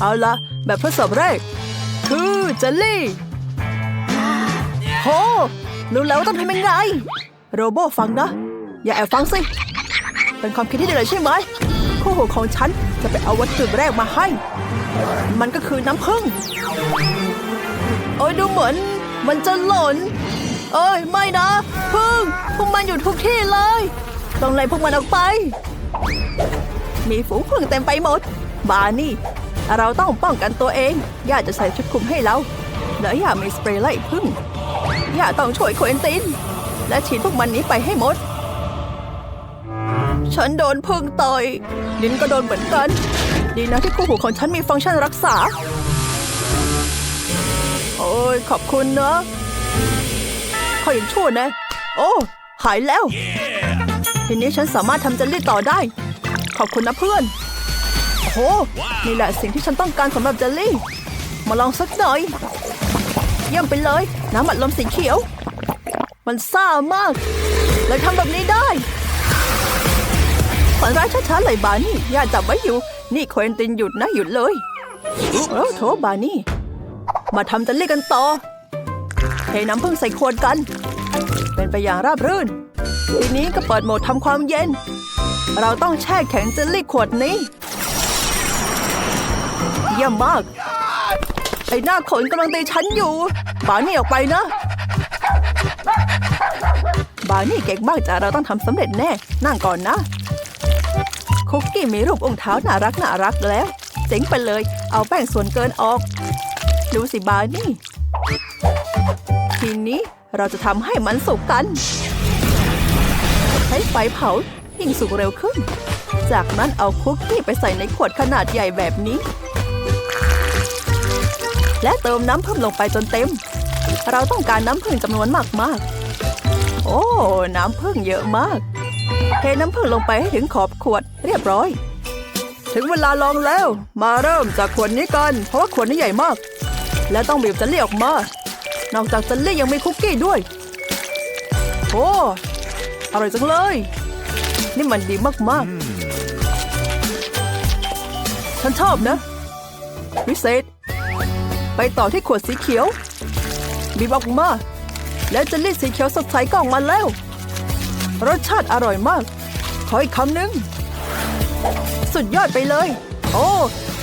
เอาละแบบทดสอบแรก คือเจลลี่โหรู้แล้วว่าต้องทำยังไง โรโบฟังนะ อย่าแอบฟังสิ เป็นความคิดที่ดีเลยใช่ไหมคู่หูของฉันจะไปเอาวัตถุแรกมาให้ มันก็คือน้ำผึ้งโอ้ยดูเหมือน มันจะหล่น เอ้ย ไม่นะพึ่งพวกมันอยู่ทุกที่เลย ต้องไล่พวกมันออกไป มีฝูงผึ้งเต็มไปหมด บานี่ เราต้องป้องกันตัวเอง ย่าจะใส่ชุดคลุมให้เรา แล้วย่ามีสเปรย์ไล่ผึ้งย่าต้องช่วยโคเอนติน และฉีดพวกมันนี้ไปให้หมด ฉันโดนพึ่งต่อยลินก็โดนเหมือนกัน ดีนะที่คู่หูของฉันมีฟังก์ชันรักษา โอ้ยขอบคุณนะขออย่างชั่วนะ โอ้หายแล้ว ทีนี้ฉันสามารถทำเจลลี่ต่อได้ ขอบคุณนะเพื่อน โอ้โห นี่แหละสิ่งที่ฉันต้องการสำหรับเจลลี่ มาลองสักหน่อย เยี่ยมไปเลย น้ำอัดลมสีเขียว มันซ่ามาก เลยทำแบบนี้ได้ฝันร้ายช้าๆเลยบานี่ย่าจับไว้อยู่ นี่เควินตินหยุดนะหยุดเลยโอ้โถบานี่ มาทำเจลลี่กันต่อเทน้ำผึ้งใส่ขวดกัน เป็นไปอย่างราบรื่น ทีนี้ก็เปิดโหมดทำความเย็น เราต้องแช่แข็งเจลลี่ขวดนี้ เยี่ยมมาก ไอ้หน้าขนกำลังตีฉันอยู่ บานี่ออกไปนะ บานี่เก่งมากจ้ะเราต้องทำสำเร็จแน่ นั่งก่อนนะ คุกกี้มีรูปองค์เท้าน่ารักน่ารักแล้ว เจ๋งไปเลย เอาแป้งส่วนเกินออก ดูสิบานี่ ทีนี้เราจะทำให้มันสุกกัน ใช้ไฟเผายิ่งสุกเร็วขึ้น จากนั้นเอาคุกกี้ไปใส่ในขวดขนาดใหญ่แบบนี้ และเติมน้ำผึ้งลงไปจนเต็ม เราต้องการน้ำผึ้งจำนวนมากๆ โอ้ น้ำผึ้งเยอะมาก เทน้ำผึ้งลงไปให้ถึงขอบขวดเรียบร้อย ถึงเวลาลองแล้ว มาเริ่มจากขวดนี้กัน เพราะว่าขวดนี้ใหญ่มาก และต้องบีบเจลลี่ออกมา นอกจากเจลลี่ยังมีคุกกี้ด้วย โอ้อร่อยจังเลย นี่มันดีมากๆ ฉันชอบนะ วิเศษ ไปต่อที่ขวดสีเขียว บีบออกมา แล้วจลลี่สีเขียวสดใสก็ออกมาแล้ว รสชาติอร่อยมาก ขออีกคำหนึ่ง สุดยอดไปเลย โอ้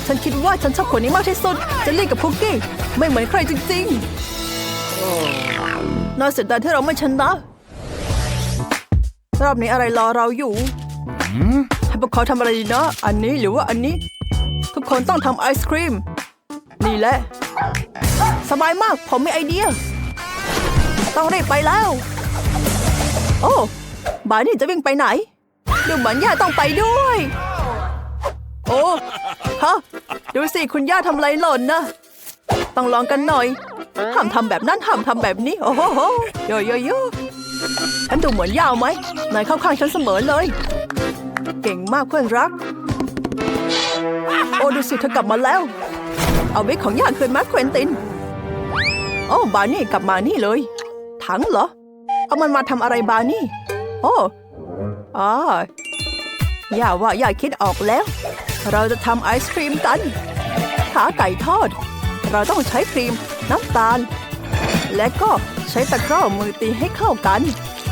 ฉันคิดว่าฉันชอบขวดนี้มากที่สุดจลลี่กับคุกกี้ ไม่เหมือนใครจริงๆน่าเสียดายที่เราไม่ชนะรอบนี้อะไรรอเราอยู่ให้พวกเขาทำอะไรดีนะ อันนี้หรือว่าอันนี้ ทุกคนต้องทำไอศครีม นี่แหละ สบายมาก ผมมีไอเดีย ต้องรีบไปแล้ว โอ้บานี่จะวิ่งไปไหน ดูเหมือนย่าต้องไปด้วย โอ้ฮะดูสิคุณย่าทำอะไรหล่นนะ ต้องลองกันหน่อยห้ามทำแบบนั้นห้ามทำแบบนี้ โอ้โหโยโยโยฉันดูเหมือนยาวไหมนายเข้าข้างฉันเสมอเลย เก่งมากเพื่อนรัก โอ้ดูสิเธอกลับมาแล้ว เอาวิกของย่าคืนมาเควินติน โอ้บานี่กลับมานี่เลย ถังเหรอ เอามันมาทำอะไรบานี่ โอ้อาย่าว่าย่าคิดออกแล้ว เราจะทำไอศครีมกัน ขาไก่ทอด เราต้องใช้ครีม น้ำตาล และก็ใช้ตะกร้อมือตีให้เข้ากัน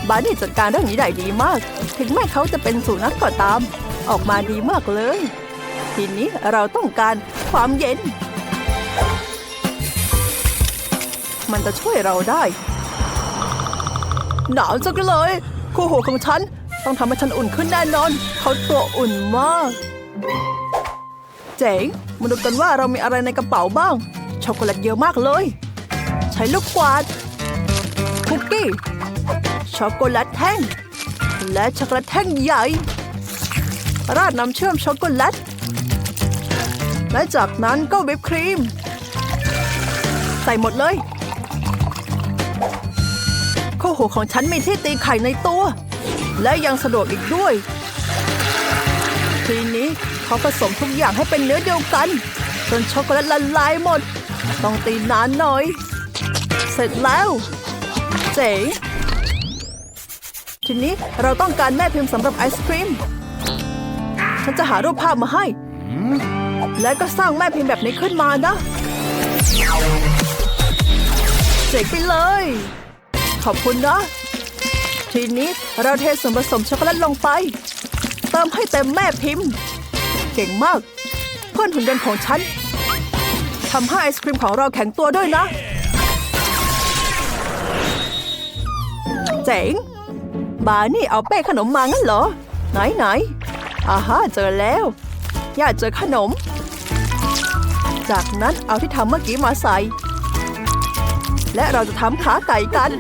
บานี่จัดการเรื่องนี้ได้ดีมาก ถึงแม้เขาจะเป็นสุนัขก็ตาม ออกมาดีมากเลย ทีนี้เราต้องการความเย็น มันจะช่วยเราได้ หนาวจังเลยคู่หูของฉัน ต้องทำให้ฉันอุ่นขึ้นแน่นอน เขาตัวอุ่นมาก เจ๋งมาดูกันว่าเรามีอะไรในกระเป๋าบ้าง ช็อกโกแลตเยอะมากเลย ใช้ลูกกวาดคุกกี้ช็อกโกแลตแท่ง และช็อกโกแลตแท่งใหญ่ ราดน้ำเชื่อมช็อกโกแลตและจากนั้นก็วิปครีม ใส่หมดเลย คู่หูของฉันมีที่ตีไข่ในตัว และยังสะดวกอีกด้วย ทีนี้เขาผสมทุกอย่างให้เป็นเนื้อเดียวกัน จนช็อกโกแลตละลายหมด ต้องตีนานหน่อย เสร็จแล้ว เจ๋งทีนี้เราต้องการแม่พิมพ์สำหรับไอศครีมฉันจะหารูปภาพมาให้ และก็สร้างแม่พิมพ์แบบนี้ขึ้นมานะ เจ๋งไปเลย ขอบคุณนะ ทีนี้เราเทส่วนผสมช็อกโกแลตลงไป เติมให้เต็มแม่พิมพ์ เก่งมาก เพื่อนหุ่นยนต์ของฉันทำให้ไอศครีมของเราแข็งตัวด้วยนะ เจ๋ง บานี่เอาเป้ขนมมางั้นเหรอ ไหนไหนอาฮาเจอแล้วย่าเจอขนม จากนั้นเอาที่ทำเมื่อกี้มาใส่ และเราจะทำขาไก่กัน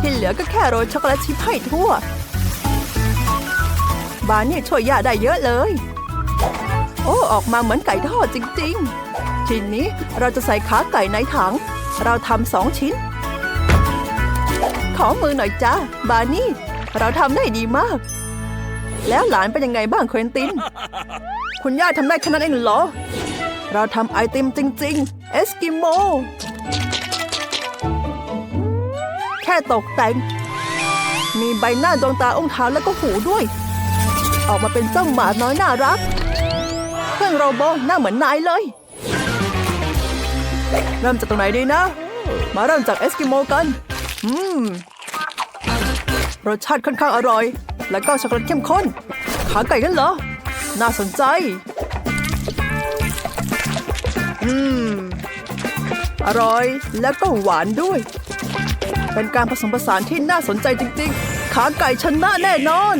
ที่เหลือก็แค่โรยช็อกโกแลตชิพให้ทั่ว บานี่ช่วยย่าได้เยอะเลย โอ้ออกมาเหมือนไก่ทอดจริง ๆ ทีนี้เราจะใส่ขาไก่ในถัง เราทำสองชิ้น ขอมือหน่อยจ้าบานี่ เราทำได้ดีมาก แล้วหลานเป็นยังไงบ้างเควินติน คุณย่าทำได้แค่นั้นเองเหรอ เราทำไอติมจริง ๆ เอสกิโม ค่ตกแต่ง มีใบหน้าดวงตาองค์เท้าแล้วก็หูด้วย ออกมาเป็นเจ้าหมาน้อยน่ารัก เพื่อนโรโบหน้าเหมือนนายเลย เริ่มจากตรงไหนดีนะ มาเริ่มจากเอสกิโมกัน อืม รสชาติค่อนข้างอร่อย แล้วก็ช็อกโกแลตเข้มข้น ขาไก่กันเหรอ น่าสนใจ อืม อร่อยแล้วก็หวานด้วย เป็นการผสมผสานที่น่าสนใจจริงๆ ขาไก่ชนะแน่นอน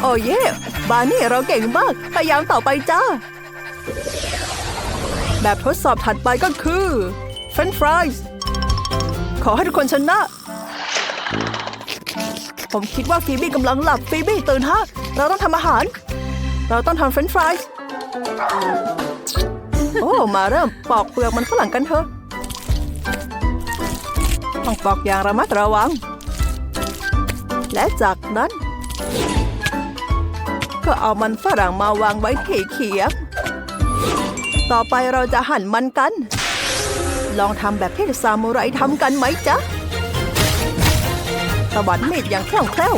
โอ้เย่บานี่เราเก่งมาก พยายามต่อไปจ้า แบบทดสอบถัดไปก็คือเฟรนฟรายส์ขอให้ทุกคนชนะ ผมคิดว่าฟีบี้กำลังหลับฟีบี้ตื่นฮะ เราต้องทำอาหาร เราต้องทำเฟรนช์ฟรายส์โอ้ มาเริ่มปอกเปลือกมันฝรั่งกันเถอะ ต้องปอกอย่างระมัดระวัง และจากนั้น ก็เอามันฝรั่งมาวางไว้ที่เขียง ต่อไปเราจะหั่นมันกัน ลองทำแบบที่ซามูไรทำกันไหมจ๊ะตะวันมีดอย่างคล่องแคล่ว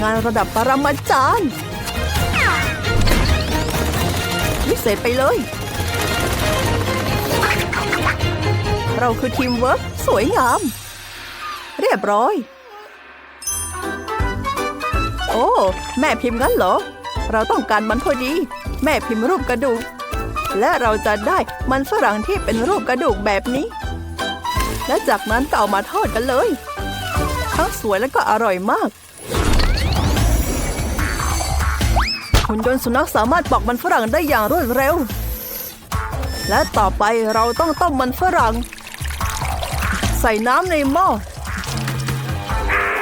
งานระดับปรมาจารย์วิเศษไปเลย เราคือทีมเวิร์กสวยงาม เรียบร้อย โอ้ แม่พิมพ์งั้นเหรอ เราต้องการมันพอดี แม่พิมพ์รูปกระดูก และเราจะได้มันฝรั่งที่เป็นรูปกระดูกแบบนี้ และจากนั้นก็เอามาทอดกันเลย ทั้งสวยและก็อร่อยมากหุ่นยนต์สุนัขสามารถปอกมันฝรั่งได้อย่างรวดเร็ว และต่อไปเราต้องต้มมันฝรั่ง ใส่น้ำในหม้อ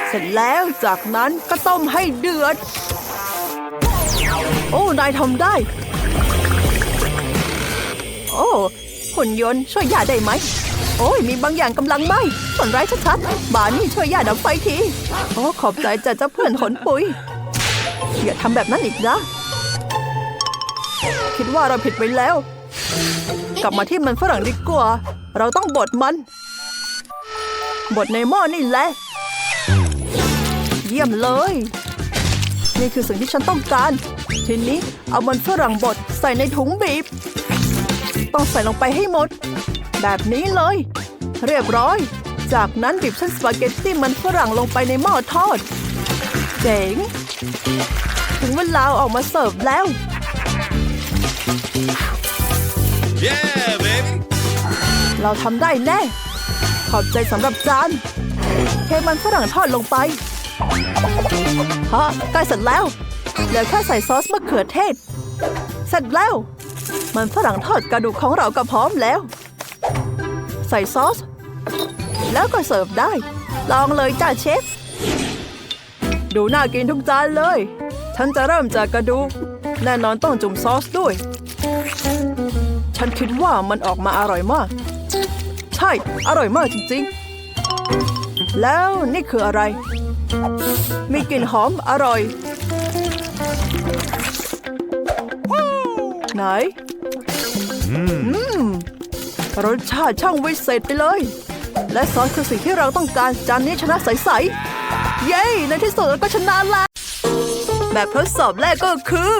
เสร็จแล้วจากนั้นก็ต้มให้เดือด โอ้ นายทำได้ โอ้หุ่นยนต์ช่วยย่าได้ไหม โอ้ยมีบางอย่างกำลังไหม้ผลร้ายชัดๆบานี่ช่วยย่าดับไฟที โอ้ขอบใจจ้ะเจ้าเพื่อนขนปุ๋ย อย่าทำแบบนั้นอีกนะ คิดว่าเราผิดไปแล้ว กลับมาที่มันฝรั่งดีกว่า เราต้องบดมัน บดในหม้อนี่แหละ เยี่ยมเลย นี่คือสิ่งที่ฉันต้องการ ทีนี้เอามันฝรั่งบดใส่ในถุงบีบ ต้องใส่ลงไปให้หมด แบบนี้เลย เรียบร้อย จากนั้นบีบเส้นสปาเกตตี้มันฝรั่งลงไปในหม้อทอด เจ๋ง ถึงเวลาเอาออกมาเสิร์ฟแล้ว Yeah, baby. เราทำได้แน่ ขอบใจสำหรับจานเทมันฝรั่งทอดลงไปฮะใกล้เสร็จแล้วเหลือแค่ใส่ซอสมะเขือเทศ เสร็จแล้ว มันฝรั่งทอดกระดูกของเราก็พร้อมแล้ว ใส่ซอส แล้วก็เสิร์ฟได้ ลองเลยจ้าเชฟ ดูน่ากินทุกจานเลย ฉันจะเริ่มจากกระดูก แน่นอนต้องจุ่มซอสด้วย ฉันคิดว่ามันออกมาอร่อยมาก ช่ อร่อยมากจริงๆ แล้วนี่คืออะไร มีกลิ่นหอมอร่อย ไหน อืม รสชาติช่างวิเศษไปเลย และซอสคือสิ่งที่เราต้องการจานนี้ชนะใสๆ เย้ ในที่สุดเราก็ชนะแล้วแบบทดสอบแรกก็คือ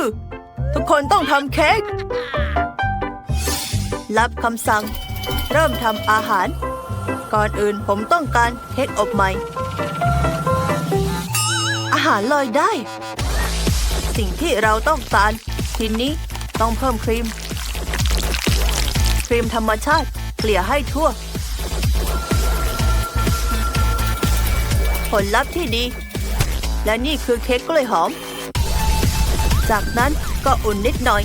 ทุกกคนต้องทำเค้กรับคำสั่ง เริ่มทำอาหาร ก่อนอื่นผมต้องการเค้กอบใหม่ อาหารลอยได้ สิ่งที่เราต้องการทีนี้ต้องเพิ่มครีม ครีมธรรมชาติเกลี่ยให้ทั่ว ผลลัพธ์ที่ดี และนี่คือเค้กกล้วยหอม จากนั้นก็อุ่นนิดหน่อย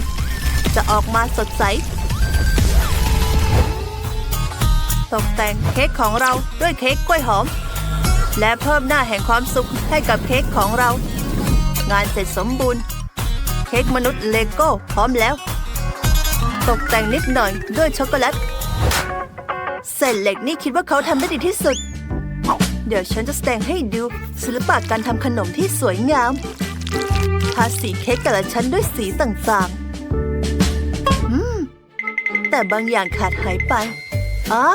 จะออกมาสดใส ตกแต่งเค้กของเราด้วยเค้กกล้วยหอม และเพิ่มหน้าแห่งความสุขให้กับเค้กของเรา งานเสร็จสมบูรณ์ เค้กมนุษย์เลโก้พร้อมแล้ว ตกแต่งนิดหน่อยด้วยช็อกโกแลตเศษเหล็กนี่คิดว่าเขาทำได้ดีที่สุด เดี๋ยวฉันจะแสดงให้ดูศิลปะการทำขนมที่สวยงามทาสีเค้กแต่ละชั้นด้วยสีต่างๆอืมแต่บางอย่างขาดหายไป อ่า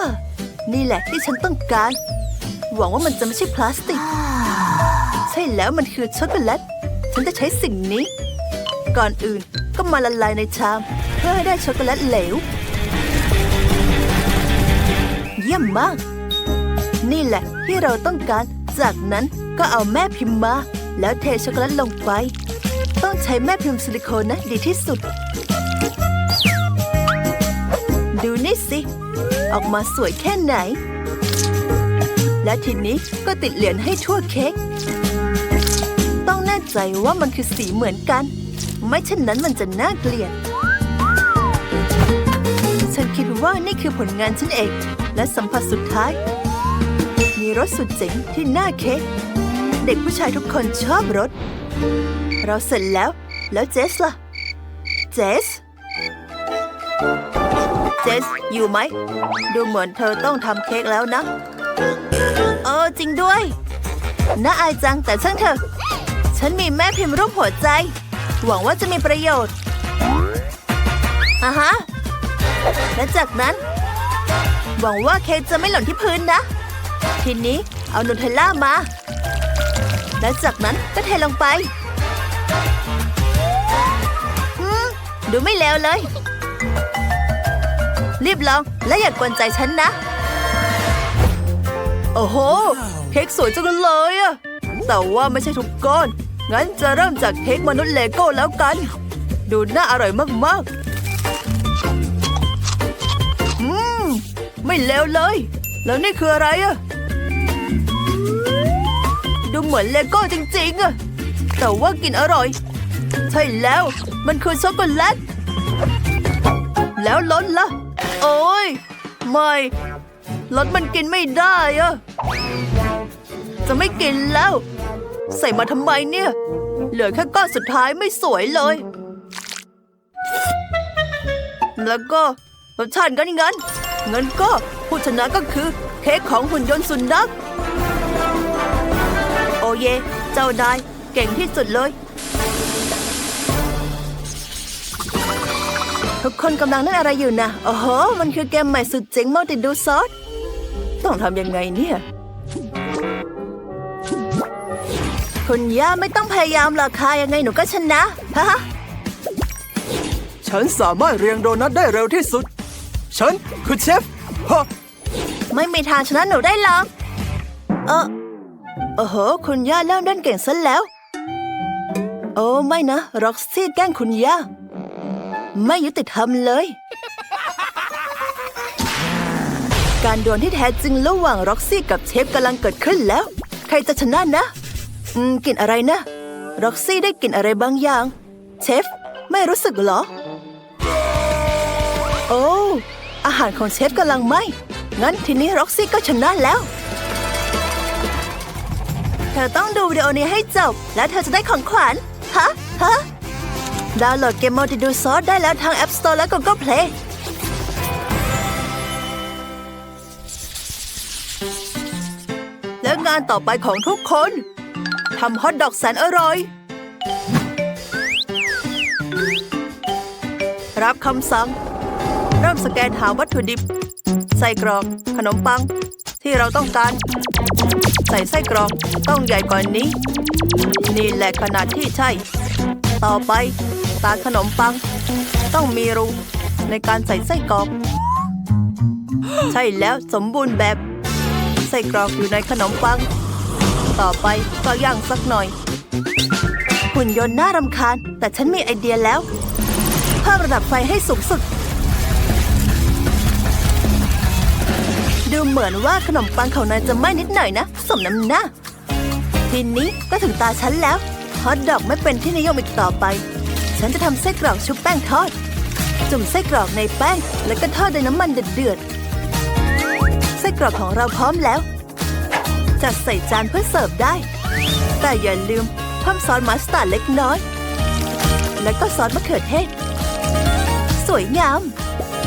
นี่แหละที่ฉันต้องการ หวังว่ามันจะไม่ใช่พลาสติก ใช่แล้วมันคือช็อกโกแลต ฉันจะใช้สิ่งนี้ ก่อนอื่นก็มาละลายในชาม เพื่อให้ได้ช็อกโกแลตเหลว เยี่ยมมาก นี่แหละที่เราต้องการ จากนั้นก็เอาแม่พิมพ์มา แล้วเทช็อกโกแลตลงไป ต้องใช้แม่พิมพ์ซิลิโคนนะดีที่สุด ดูนี่สิ ออกมาสวยแค่ไหน และทีนี้ก็ติดเหรียญให้ทั่วเค้ก ต้องแน่ใจว่ามันคือสีเหมือนกัน ไม่เช่นนั้นมันจะน่าเกลียด ฉันคิดว่านี่คือผลงานฉันเอง และสัมผัสสุดท้าย มีรสสุดเจ๋งที่หน้าเค้ก เด็กผู้ชายทุกคนชอบรส เราเสร็จแล้ว แล้วเจสล่ะ เจส เจสอยู่ไหม ดูเหมือนเธอต้องทำเค้กแล้วนะ เออจริงด้วย น่าอายจังแต่ช่างเถอะ ฉันมีแม่พิมพ์รูปหัวใจ หวังว่าจะมีประโยชน์อะฮะ และจากนั้น หวังว่าเค้กจะไม่หล่นที่พื้นนะ ทีนี้เอานูเทลล่ามา และจากนั้นก็เทลงไป ดูไม่เลวเลย รีบลองและอย่ากกวนใจฉันนะ โอ้โห เค้กสวยจังเลยอะแต่ว่าไม่ใช่ทุกก้อน งั้นจะเริ่มจากเค้กมนุษย์เลโก้แล้วกัน ดูน่าอร่อยมากๆ อืม ไม่เลวเลย แล้วนี่คืออะไรอะดูเหมือนเลโก้จริงๆอะแต่ว่ากินอร่อย ใช่แล้ว มันคือช็อกโกแลตแล้วล้นล่ะ โอ้ยไม่รสมันกินไม่ได้อะจะไม่กินแล้ว ใส่มาทำไมเนี่ย เหลือแค่ก้อนสุดท้ายไม่สวยเลย แล้วก็รสชาติก็นี่งั้นงั้นก็ผู้ชนะก็คือ เค้กของหุ่นยนต์สุนัขโอเย เจ้านายเก่งที่สุดเลย ทุกคนกำลังเล่นอะไรอยู่นะ โอ้โห มันคือเกมใหม่สุดเจ๋งมัลติดูซอส ต้องทำยังไงเนี่ย คุณย่าไม่ต้องพยายามหรอกค่ะยังไงหนูก็ชนะ ฮะ ฉันสามารถเรียงโดนัทได้เร็วที่สุด ฉันคือเชฟ ฮะ ไม่มีทางชนะหนูได้หรอก เออโอ้โห คุณย่าเริ่มเล่นเก่งซะแล้ว โอ้ไม่นะ ร็อกซี่แกล้งคุณย่า ไม่ยุติธรรมเลย การดวลที่แท้จริงระหว่างร็อกซี่กับเชฟกำลังเกิดขึ้นแล้ว ใครจะชนะนะ อืมกลิ่นอะไรนะ ร็อกซี่ได้กลิ่นอะไรบางอย่าง เชฟ ไม่รู้สึกเหรอ โอ้อาหารของเชฟกำลังไหมงั้นทีนี้ร็อกซี่ก็ชนะแล้ว เธอต้องดูวิดีโอนี้ให้จบ แล้วเธอจะได้ของขวัญ ฮะ ฮะ ดาวน์โหลดเกมมัลติดูซอสได้แล้วทาง App Store และ Google Play และงานต่อไปของทุกคนทำฮอทดอกแสนอร่อย รับคำสั่ง เริ่มสแกนหาวัตถุดิบ ใส่กรอก ขนมปัง ที่เราต้องการ ใส่ไส้กรอก ต้องใหญ่กว่านี้ นี่แหละขนาดที่ใช่ ต่อไป ตาขนมปัง ต้องมีรูในการใส่ไส้กรอก ใช่แล้วสมบูรณ์แบบ ไส้กรอกอยู่ในขนมปัง ต่อไปก็ย่างสักหน่อย หุ่นยนต์น่ารำคาญ แต่ฉันมีไอเดียแล้ว เพิ่มระดับไฟให้สูงสุด ดูเหมือนว่าขนมปังของนายจะไหม้นิดหน่อยนะ สมน้ำหน้าทีนี้ก็ถึงตาฉันแล้วฮอทดอกไม่เป็นที่นิยมอีกต่อไป ฉันจะทำไส้กรอกชุบแป้งทอด จุ่มไส้กรอกในแป้ง แล้วก็ทอดในน้ำมันเดือดๆไส้กรอกของเราพร้อมแล้ว จัดใส่จานเพื่อเสิร์ฟได้ แต่อย่าลืมเพิ่มซอสมัสตาร์ดเล็กน้อย แล้วก็ซอสมะเขือเทศ สวยงาม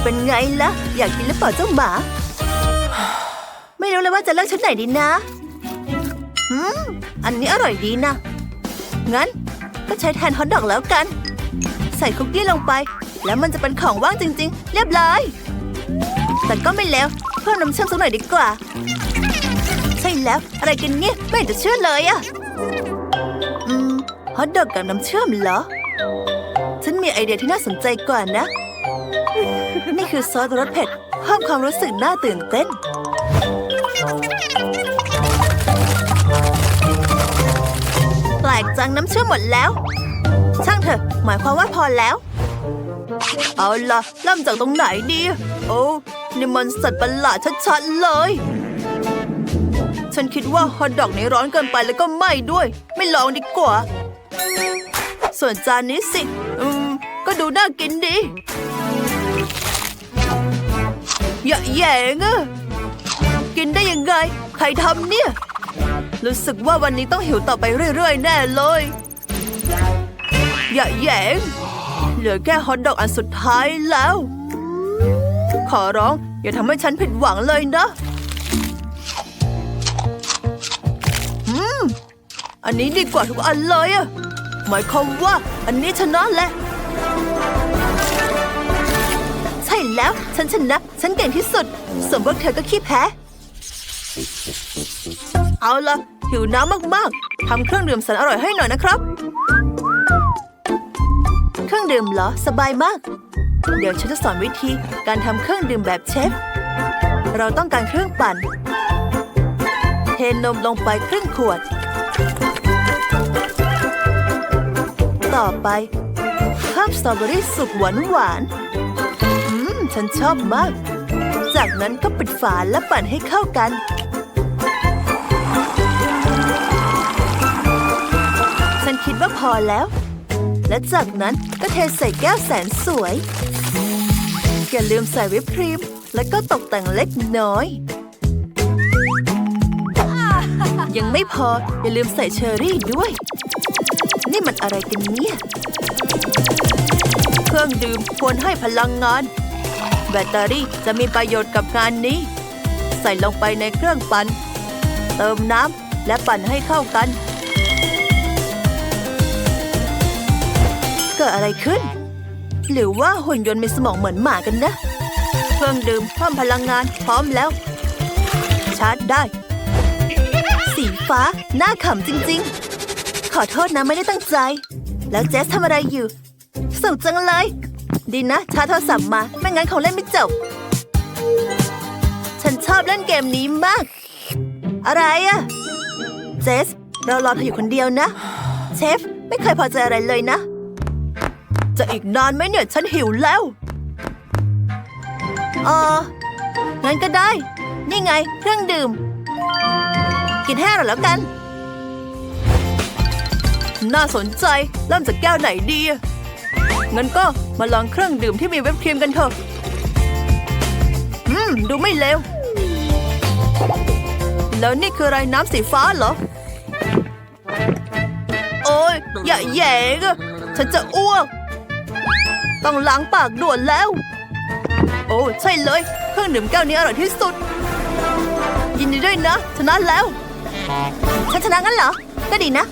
เป็นไงล่ะ อยากกินหรือเปล่าเจ้าหมา ไม่รู้เลยว่าจะเลือกชุดไหนดีนะอืมอันนี้อร่อยดีนะ งั้นก็ใช้แทนฮอทดอกแล้วกัน ใส่คุกกี้ลงไป แล้วมันจะเป็นของว่างจริง ๆ เรียบร้อย แต่ก็ไม่แล้วเพิ่มน้ำเชื่อมสักหน่อยดีกว่า ใช่แล้วอะไรกันเนี่ยไม่จะเชื่อเลยอะอืมฮอทดอกกับน้ำเชื่อมเหรอ ฉันมีไอเดียที่น่าสนใจกว่านะ นี่คือซอสรสเผ็ดเพิ่มความรู้สึกน่าตื่นเต้นแปลกจังน้ำเชื่อมหมดแล้ว เถอะ หมายความว่าพอแล้ว เอาล่ะเริ่มจากตรงไหนดี โอ้นี่มันสัตว์ประหลาดชัดๆเลย ฉันคิดว่าฮอทดอกนี้ร้อนเกินไปแล้วก็ไหม้ด้วย ไม่ลองดีกว่า ส่วนจานนี้สิ อืม ก็ดูน่ากินดีอย่าแย่งอะกินได้ยังไง ใครทำเนี่ย รู้สึกว่าวันนี้ต้องหิวต่อไปเรื่อย ๆ แน่เลย อย่แย่งเหลือแค่ฮอทดอกอันสุดท้ายแล้ว ขอร้อง อย่าทำให้ฉันผิดหวังเลยนะอืมอันนี้ดีกว่าทุกอันเลยอะหมายความว่าอันนี้ชนะแหละ ใช่แล้ว ฉันชนะ ฉันเก่งที่สุด ส่วนพวกเธอก็ขี้แพ้ เอาละหิวน้ำมากๆทำเครื่องดื่มแสนอร่อยให้หน่อยนะครับ รื่องดื่มเหรอ สบายมาก เดี๋ยวฉันจะสอนวิธีการทำเครื่องดื่มแบบเชฟ เราต้องการเครื่องปั่น เทนมลงไปครึ่งขวด ต่อไปเพิ่มสตรอเบอรี่สุกหวานหวานอืม ฉันชอบมาก จากนั้นก็ปิดฝาและปั่นให้เข้ากันฉันคิดว่าพอแล้ว และจากนั้นก็เทใส่แก้วแสนสวย อย่าลืมใส่วิปครีม แล้วก็ตกแต่งเล็กน้อย ยังไม่พอ อย่าลืมใส่เชอร์รี่ด้วย นี่มันอะไรกันเนี่ย เครื่องดื่มควรให้พลังงาน แบตเตอรี่จะมีประโยชน์กับงานนี้ ใส่ลงไปในเครื่องปั่นเติมน้ำและปั่นให้เข้ากัน กิดอะไรขึ้น หรือว่าหุ่นยนต์มีสมองเหมือนหมากันนะ เครื่องดื่มเพิ่มพลังงานพร้อมแล้ว ชาร์จได้ สีฟ้าน่าขำจริงๆ ขอโทษนะไม่ได้ตั้งใจ แล้วเจสทำอะไรอยู่สุขจังเลย ดีนะชาร์จโทรศัพท์มา ไม่งั้นคงเล่นไม่จบ ฉันชอบเล่นเกมนี้มาก อะไรอะเจส เรารอเธออยู่คนเดียวนะ เชฟ ไม่เคยพอใจอะไรเลยนะ จะอีกนานไหมเนี่ยฉันหิวแล้วเอองั้นก็ได้ นี่ไงเครื่องดื่ม กินให้อร่อยแล้วกัน น่าสนใจเริ่มจากแก้วไหนดี งั้นก็มาลองเครื่องดื่มที่มีเว็บครีมกันเถอะ อืม ดูไม่เลว แล้วนี่คืออะไรน้ำสีฟ้าเหรอ โอ้ยอย่าแย่งฉันจะอ้วก ต้องล้างปากด่วนแล้ว โอ้ใช่เลยเครื่องดื่มแก้วนี้อร่อยที่สุด ยินดีด้วยนะชนะแล้ว ฉันชนะงั้นเหรอ ก็ดีนะ